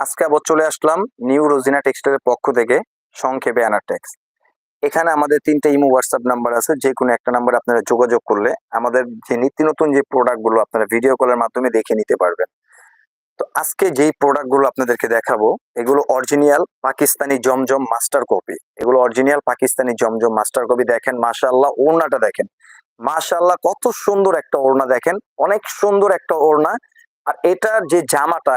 আজকে আবার চলে আসলাম নিউ রোজিনা টেক্সটাইলের পক্ষ থেকে সংক্ষেপে অ্যানাটেক্স এখানে আমাদের তিনটে ইমো হোয়াটসঅ্যাপ নাম্বার আছে, যে কোনো একটা নাম্বার আপনারা যোগাযোগ করলে আমাদের যে নিত্য নতুন যে প্রোডাক্টগুলো আপনারা ভিডিও কলের মাধ্যমে দেখে নিতে পারবেন। তো আজকে যেই প্রোডাক্টগুলো আপনাদেরকে দেখাবো, এগুলো original Pakistani Zamzam master copy এগুলো original Pakistani Zamzam master copy দেখেন, মাশাআল্লাহ ওড়নাটা দেখেন। মাশাআল্লাহ কত সুন্দর একটা ওড়না দেখেন, অনেক সুন্দর একটা ওড়না। আর এটার যে জামাটা,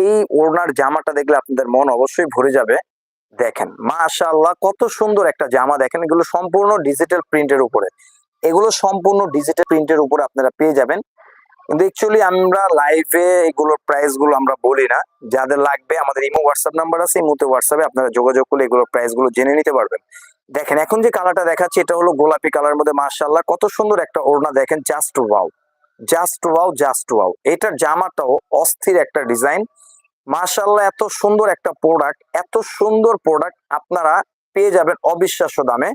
এই ওড়নার জামাটা দেখলে আপনাদের মন অবশ্যই ভরে যাবে। দেখেন, মাশাআল্লাহ কত সুন্দর একটা জামা। দেখেন, এগুলো সম্পূর্ণ ডিজিটাল প্রিন্টের উপরে। এগুলো সম্পূর্ণ ডিজিটাল প্রিন্টের উপরে আপনারা পেয়ে যাবেন। কিন্তু অ্যাকচুয়ালি আমরা লাইভে এগুলোর প্রাইসগুলো আমরা বলি না। যাদের লাগবে, আমাদের ইমো হোয়াটসঅ্যাপ নাম্বার আছে, ইমোতে হোয়াটসঅ্যাপে আপনারা যোগাযোগ করলে এগুলোর প্রাইসগুলো জেনে নিতে পারবেন। দেখেন, এখন যে কালারটা দেখাচ্ছি, এটা হলো গোলাপি কালার মধ্যে, মাশাআল্লাহ কত সুন্দর একটা ওড়না। দেখেন just wow just wow just wow. এটার জামাটাও অস্থির একটা ডিজাইন। মাশাআল্লাহ, এত সুন্দর একটা প্রোডাক্ট, এত সুন্দর প্রোডাক্ট আপনারা পেয়ে যাবেন অবিশ্বাস্য দামে।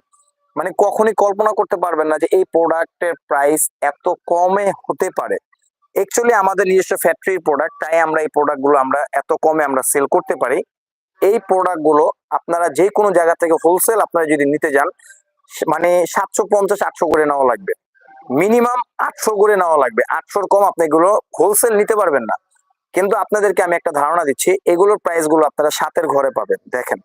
মানে কখনই কল্পনা করতে পারবেন না যে এই প্রোডাক্টের প্রাইস এত কমে হতে পারে। অ্যাকচুয়ালি আমাদের নিজস্ব ফ্যাক্টরির প্রোডাক্ট তাই আমরা এই প্রোডাক্টগুলো আমরা এত কমে আমরা সেল করতে পারি। এই প্রোডাক্টগুলো আপনারা যে কোনো জায়গা থেকে হোলসেল আপনারা যদি নিতে যান মানে সাতশো পঞ্চাশ, আটশো করে নেওয়া লাগবে। মিনিমাম আটশো করে নেওয়া লাগবে। আটশোর কম আপনি এগুলো হোলসেল নিতে পারবেন না। কিন্তু আপনাদেরকে আমি একটা ধারণা দিচ্ছি, এগুলোর প্রাইসগুলো আপনারা সাতের ঘরে পাবেন। দেখেন,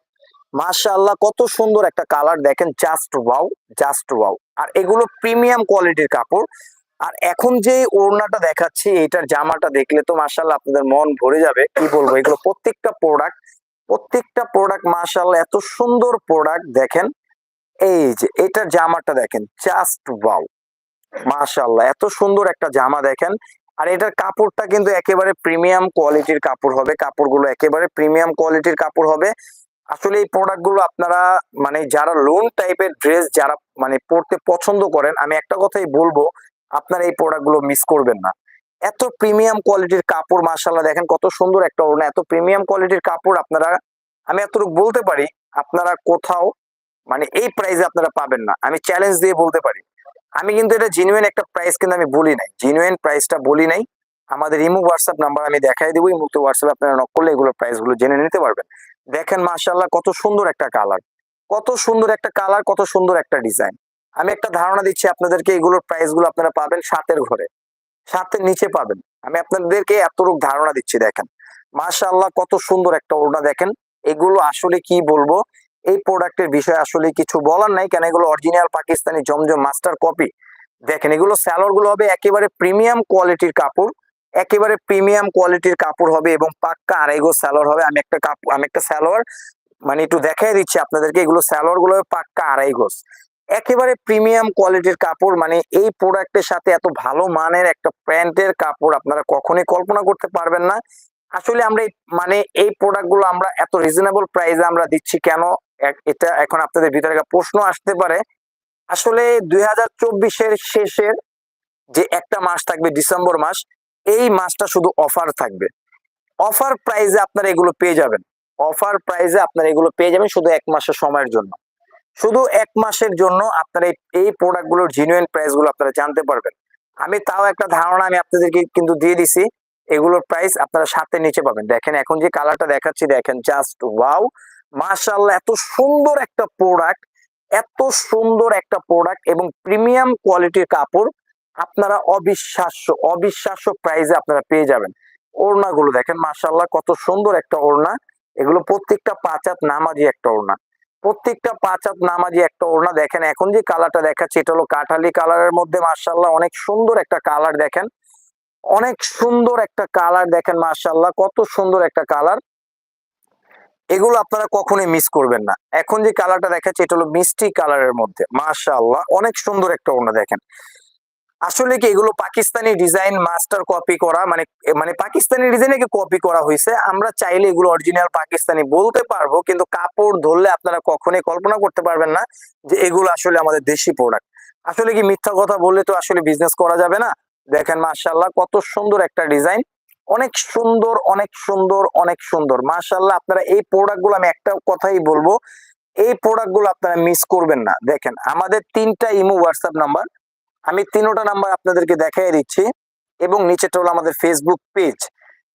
মাশাআল্লাহ কত সুন্দর একটা কালার দেখেন জাস্ট ওয়াও জাস্ট ওয়াও আর এগুলো প্রিমিয়াম কোয়ালিটির কাপড়। আর এখন যে ওড়নাটা দেখাচ্ছি এটার জামাটা দেখলে তো মাশাআল্লাহ আপনাদের মন ভরে যাবে। কি বলব, এগুলো প্রত্যেকটা প্রোডাক্ট প্রত্যেকটা প্রোডাক্ট মাশাআল্লাহ এত সুন্দর প্রোডাক্ট দেখেন। এই যে, এটার জামাটা দেখেন জাস্ট ওয়াও মাশাআল্লাহ, এত সুন্দর একটা জামা দেখেন। আর এটার কাপড়টা কিন্তু একেবারে প্রিমিয়াম কোয়ালিটির কাপড় হবে, কাপড়গুলো একেবারে প্রিমিয়াম কোয়ালিটির কাপড় হবে। আসলে এই প্রোডাক্টগুলো আপনারা মানে যারা লোন টাইপের ড্রেস যারা মানে পড়তে পছন্দ করেন, আমি একটা কথাই বলব, আপনারা এই প্রোডাক্টগুলো মিস করবেন না। এত প্রিমিয়াম কোয়ালিটির কাপড়, মাশাআল্লাহ, দেখেন কত সুন্দর একটা ওড়না, এত প্রিমিয়াম কোয়ালিটির কাপড় আপনারা, আমি এতটুকু বলতে পারি, আপনারা কোথাও মানে এই প্রাইসে আপনারা পাবেন না। আমি চ্যালেঞ্জ দিয়ে বলতে পারি। আমি কিন্তু এটা জেনুইন একটা প্রাইস কিন্তু আমি বলি নাই। জেনুইন প্রাইসটা বলি নাই। আমাদের ইমো হোয়াটসঅ্যাপ নাম্বার আমি দেখাই দেবো। ইমুতে হোয়াটসঅ্যাপ আপনারা নক করলে এগুলো প্রাইসগুলো জেনে নিতে পারবেন। দেখেন মাশাআল্লাহ কত সুন্দর একটা কালার কত সুন্দর একটা কালার কত সুন্দর একটা ডিজাইন আমি একটা ধারণা দিচ্ছি আপনাদেরকে, এগুলোর প্রাইসগুলো আপনারা পাবেন সাতের ঘরে। সাতের নিচে পাবেন। আমি আপনাদেরকে এতটুকু ধারণা দিচ্ছি, দেখেন। মাশাআল্লাহ কত সুন্দর একটা ওড়না, দেখেন। এগুলো আসলে কি বলব? এই প্রোডাক্টের বিষয়ে আসলে কিছু বলার নাই, কেন এগুলো original Pakistani Zamzam master copy দেখেন, এগুলো স্যালোরগুলো হবে একেবারে প্রিমিয়াম কোয়ালিটির কাপড়, একেবারে প্রিমিয়াম কোয়ালিটির কাপড় হবে এবং পাক্কা আড়াই গো স্যালোয়ার হবে। আমি একটা কাপড় আমি একটা স্যালোয়ার মানে একটু দেখাই দিচ্ছি আপনাদেরকে, এগুলো স্যালোয়ারগুলো হবে পাক্কা আড়াই গোস একেবারে প্রিমিয়াম কোয়ালিটির কাপড় মানে এই প্রোডাক্টের সাথে এত ভালো মানের একটা প্যান্টের কাপড় আপনারা কখনোই কল্পনা করতে পারবেন না। আসলে আমরা মানে এই প্রোডাক্টগুলো আমরা এত রিজনেবল প্রাইসে আমরা দিচ্ছি কেন? এটা এখন আপনাদের ভিতরে প্রশ্ন আসতে পারে। আসলে দুই চব্বিশের শেষের যে একটা মাস থাকবে ডিসেম্বর মাস, এই মাসটা শুধু অফার থাকবে। অফার প্রাইসে আপনারা এগুলো পেয়ে যাবেন। অফার প্রাইসে আপনারা এগুলো পেয়ে যাবেন শুধু এক মাসের সময়ের জন্য। শুধু এক মাসের জন্য আপনারা এই- এই প্রোডাক্টগুলোর জিনুইন প্রাইসগুলো আপনারা জানতে পারবেন। আমি তাও একটা ধারণা আমি আপনাদেরকে কিন্তু দিয়ে দিছি, এগুলোর প্রাইস আপনারা সাথে নিচে পাবেন। দেখেন এখন যে কালারটা দেখাচ্ছি, দেখেন জাস্ট ওয়াও মাশাআল্লাহ, এত সুন্দর একটা প্রোডাক্ট এত সুন্দর একটা প্রোডাক্ট এবং প্রিমিয়াম কোয়ালিটির কাপড় আপনারা অবিশ্বাস্য অবিশ্বাস্য প্রাইজে আপনারা পেয়ে যাবেন। ওড়নাগুলো দেখেন, মাশাআল্লাহ, কত সুন্দর একটা ওড়না। এগুলো প্রত্যেকটা পাঁচাত নামাজি একটা ওড়না। প্রত্যেকটা পাঁচাত নামাজি একটা ওড়না দেখেন, এখন যে কালারটা দেখাচ্ছে, এটা হলো কাঠালি কালারের মধ্যে, মাশাআল্লাহ, অনেক সুন্দর একটা কালার দেখেন। অনেক সুন্দর একটা কালার দেখেন, মাশাআল্লাহ, কত সুন্দর একটা কালার এগুলো আপনারা কখনোই মিস করবেন না। এখন যে কালারটা দেখাচ্ছে, এটা হলো মিষ্টি কালারের মধ্যে। মাশাআল্লাহ, অনেক সুন্দর একটা ওড়না দেখেন। আসলে কি এগুলো পাকিস্তানি ডিজাইন মাস্টার কপি করা মানে মানে পাকিস্তানি ডিজাইনে কপি করা হয়েছে আমরা চাইলে এগুলো অরিজিনাল পাকিস্তানি বলতে পারব, কিন্তু কাপড় ধরলে আপনারা কখনোই কল্পনা করতে পারবেন না যে এগুলো আসলে আমাদের দেশি প্রোডাক্ট আসলে কি মিথ্যা কথা বললে তো আসলে বিজনেস করা যাবে না? দেখেন মাশাআল্লাহ, কত সুন্দর একটা ডিজাইন অনেক সুন্দর অনেক সুন্দর অনেক সুন্দর। মাশাআল্লাহ, আপনারা এই প্রোডাক্টগুলো আমি একটা কথাই বলব, এই প্রোডাক্টগুলো আপনারা মিস করবেন না। দেখেন, আমাদের তিনটা ইমো হোয়াটসঅ্যাপ নাম্বার আমি তিনোটা নাম্বার আপনাদেরকে দেখাই দিচ্ছি এবং নিচেটা হলো আমাদের ফেসবুক পেজ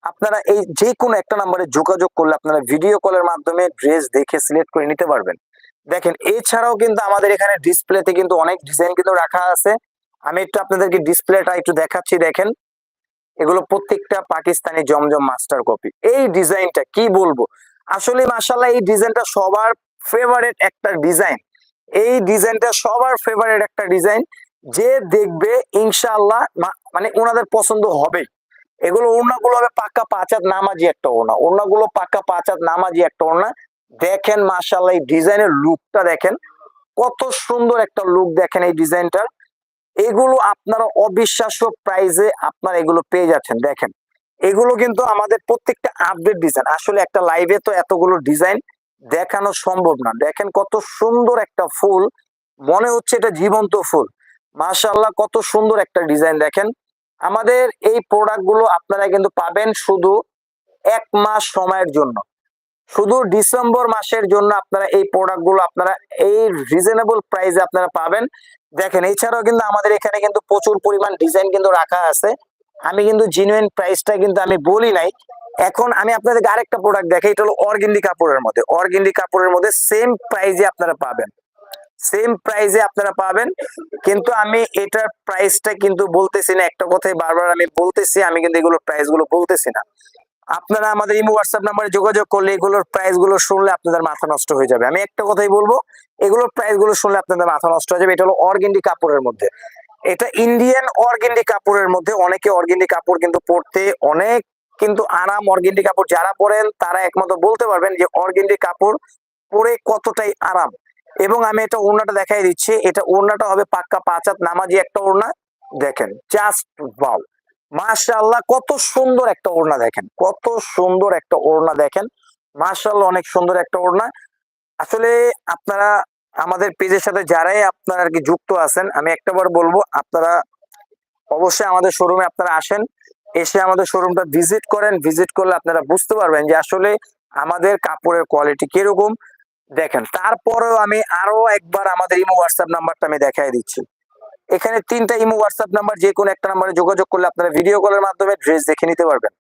আপনারা এই যে কোনো একটা নাম্বারে যোগাযোগ করলে আপনারা ভিডিও কলের মাধ্যমে ড্রেস দেখে সিলেক্ট করে নিতে পারবেন। দেখেন, এছাড়াও কিন্তু আমাদের এখানে ডিসপ্লেতে কিন্তু অনেক ডিজাইন কিন্তু রাখা আছে। আমি একটু আপনাদেরকে ডিসপ্লেটা একটু দেখাচ্ছি, দেখেন। এগুলো প্রত্যেকটা পাকিস্তানি জমজম মাস্টার কপি এই ডিজাইনটা কি বলব? আসলে মাসাল্লাহ এই ডিজাইনটা সবার ফেভারেট একটা ডিজাইন এই ডিজাইনটা সবার ফেভারেট একটা ডিজাইন যে দেখবে ইনশাল্লাহ মানে ওনাদের পছন্দ হবে এগুলো ওড়নাগুলো হবে পাক্কা পাঁচাত নামাজি একটা ওড়না। ওড়নাগুলো পাক্কা পাঁচাত নামাজি একটা ওড়না। দেখেন মাশাআল্লাহ এই ডিজাইনের লুকটা দেখেন। কত সুন্দর একটা লুক দেখেন এই ডিজাইনটার এগুলো আপনারা অবিশ্বাস্য প্রাইজে আপনারা এগুলো পেয়ে যাচ্ছেন। দেখেন, এগুলো কিন্তু আমাদের প্রত্যেকটা আপডেট ডিজাইন আসলে একটা লাইভে তো এতগুলো ডিজাইন দেখানো সম্ভব না। দেখেন কত সুন্দর একটা ফুল। মনে হচ্ছে এটা জীবন্ত ফুল। মাশাআল্লাহ, কত সুন্দর একটা ডিজাইন দেখেন, আমাদের এই প্রোডাক্টগুলো আপনারা কিন্তু পাবেন শুধু এক মাস সময়ের জন্য। শুধু ডিসেম্বর মাসের জন্য আপনারা এই প্রোডাক্টগুলো আপনারা এই রিজনেবল প্রাইসে আপনারা পাবেন। দেখেন, এছাড়াও কিন্তু আমাদের এখানে কিন্তু প্রচুর পরিমাণ ডিজাইন কিন্তু রাখা আছে। আমি কিন্তু জিনুইন প্রাইসটা কিন্তু আমি বলি নাই। এখন আমি আপনাদেরকে আরেকটা প্রোডাক্ট দেখাই, এটা হলো অর্গেন্ডি কাপড়ের মধ্যে। অর্গেন্ডি কাপড়ের মধ্যে সেম প্রাইজে আপনারা পাবেন। সেম প্রাইজে আপনারা পাবেন, কিন্তু আমি এটার প্রাইসটা কিন্তু বলতেছি না। একটা কথাই বারবার আমি বলতেছি, আমি কিন্তু এগুলো প্রাইসগুলো বলতেছি না। আপনারা আমাদের ইমো হোয়াটসঅ্যাপ নাম্বারে যোগাযোগ করলে এগুলোর প্রাইসগুলো শুনলে আপনাদের মাথা নষ্ট হয়ে যাবে। আমি একটা কথাই বলব, এগুলোর প্রাইসগুলো শুনলে আপনাদের মাথা নষ্ট হয়ে যাবে। এটা হলো অর্গেন্ডি কাপড়ের মধ্যে। এটা ইন্ডিয়ান অর্গেন্ডি কাপড়ের মধ্যে, অনেকে অর্গেন্ডি কাপড় কিন্তু পরতে অনেক কিন্তু আরাম অর্গেন্ডি কাপড় যারা পরেন তারা একমাত্র বলতে পারবেন যে অর্গেন্ডি কাপড় পরে কতটাই আরাম। এবং আমি এটা ওড়নাটা দেখাই দিচ্ছি। এটা ওড়নাটা হবে পাক্কা পাঁচাত নামাজি একটা ওড়না। দেখেন জাস্ট বাউ মাশাআল্লাহ, কত সুন্দর একটা ওড়না দেখেন। কত সুন্দর একটা ওড়না দেখেন। মাশাআল্লাহ, অনেক সুন্দর একটা ওড়না। আসলে আপনারা আমাদের পেজের সাথে যারাই আপনারা আর কি যুক্ত আছেন, আমি একটাবার বলব, আপনারা অবশ্যই আমাদের শোরুমে আপনারা আসেন, এসে আমাদের শোরুমটা ভিজিট করেন। ভিজিট করলে আপনারা বুঝতে পারবেন যে আসলে আমাদের কাপড়ের কোয়ালিটি কীরকম। দেখেন, তারপরেও আমি আরও একবার আমাদের ইমো হোয়াটসঅ্যাপ নাম্বারটা আমি দেখাই দিচ্ছি। এখানে তিনটা ইমো হোয়াটসঅ্যাপ নাম্বার যে কোনো একটা নাম্বারে যোগাযোগ করলে আপনারা ভিডিও কলের মাধ্যমে ড্রেস দেখে নিতে পারবেন।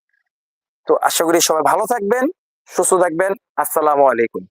তো আশা করি সবাই ভালো থাকবেন, সুস্থ থাকবেন, আসসালামু আলাইকুম।